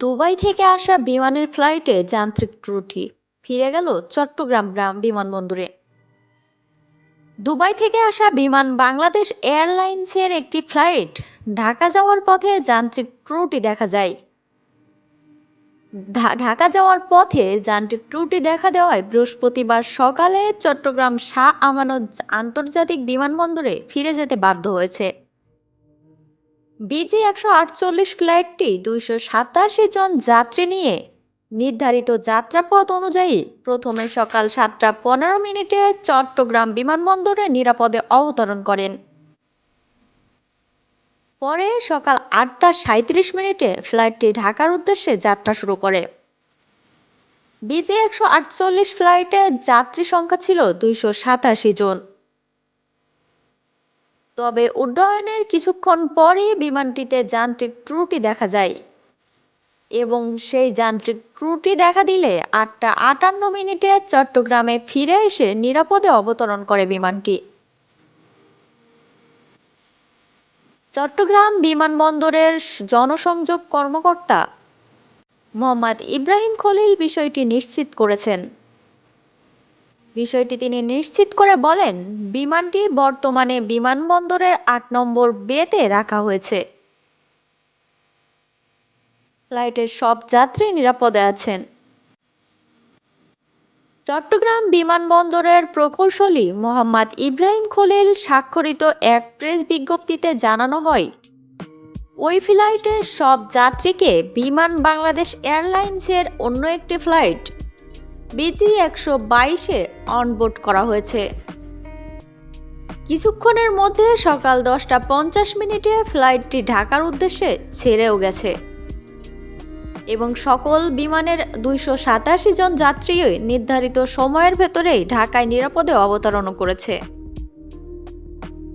Dubai থেকে আসা বিমানের ফ্লাইটে যান্ত্রিক ত্রুটি। ফিরে গেল চট্টগ্রাম গ্রাম বিমানবন্দরে। দুবাই থেকে আসা বিমান বাংলাদেশ এয়ারলাইন্সের একটি ফ্লাইট ঢাকা যাওয়ার পথে যান্ত্রিক ত্রুটি দেখা যায়। ঢাকা যাওয়ার পথে যান্ত্রিক ত্রুটি দেখা দেওয়ায় বৃহস্পতিবার সকালে চট্টগ্রাম শাহ আমানত আন্তর্জাতিক বিমানবন্দরে ফিরে যেতে বাধ্য হয়েছে। বিজি একশো আটচল্লিশ ফ্লাইটটি দুইশো সাতাশি জন যাত্রী নিয়ে নির্ধারিত যাত্রাপথ অনুযায়ী প্রথমে সকাল সাতটা পনেরো মিনিটে চট্টগ্রাম বিমানবন্দরে নিরাপদে অবতরণ করেন। পরে সকাল আটটা সাঁত্রিশ মিনিটে ফ্লাইটটি ঢাকার উদ্দেশ্যে যাত্রা শুরু করে। বিজে একশো আটচল্লিশ ফ্লাইটে যাত্রী সংখ্যা ছিল দুইশো সাতাশি জন। তবে উড্ডয়নের কিছুক্ষণ পরই বিমানটিতে যান্ত্রিক ত্রুটি দেখা যায়। এবং সেই যান্ত্রিক ত্রুটি দেখা দিলে আটটা আটান্ন মিনিটে চট্টগ্রামে ফিরে এসে নিরাপদে অবতরণ করে বিমানটি। চট্টগ্রাম বিমানবন্দরের জনসংযোগ কর্মকর্তা মোহাম্মদ ইব্রাহিম খলিল বিষয়টি নিশ্চিত করেছেন। বিষয়টি তিনি নিশ্চিত করে বলেন, বিমানটি বর্তমানে বিমানবন্দরের আট নম্বর বেতে রাখা হয়েছে। ফ্লাইটের সব যাত্রী নিরাপদে আছেন। চট্টগ্রাম বিমানবন্দরের প্রকৌশলী মোহাম্মদ ইব্রাহিম খলিল স্বাক্ষরিত এক প্রেস বিজ্ঞপ্তিতে জানানো হয়, ওই ফ্লাইটের সব যাত্রীকে বিমান বাংলাদেশ এয়ারলাইন্সের অন্য একটি ফ্লাইট বিজি একশো বাইশে অনবোর্ড করা হয়েছে। কিছুক্ষণের মধ্যে সকাল দশটা পঞ্চাশ মিনিটে ফ্লাইটটি ঢাকার উদ্দেশ্যে ছেড়েও গেছে। এবং সকল বিমানের দুইশো সাতাশি জন যাত্রী নির্ধারিত সময়ের ভেতরেই ঢাকায় নিরাপদে অবতরণ করেছে।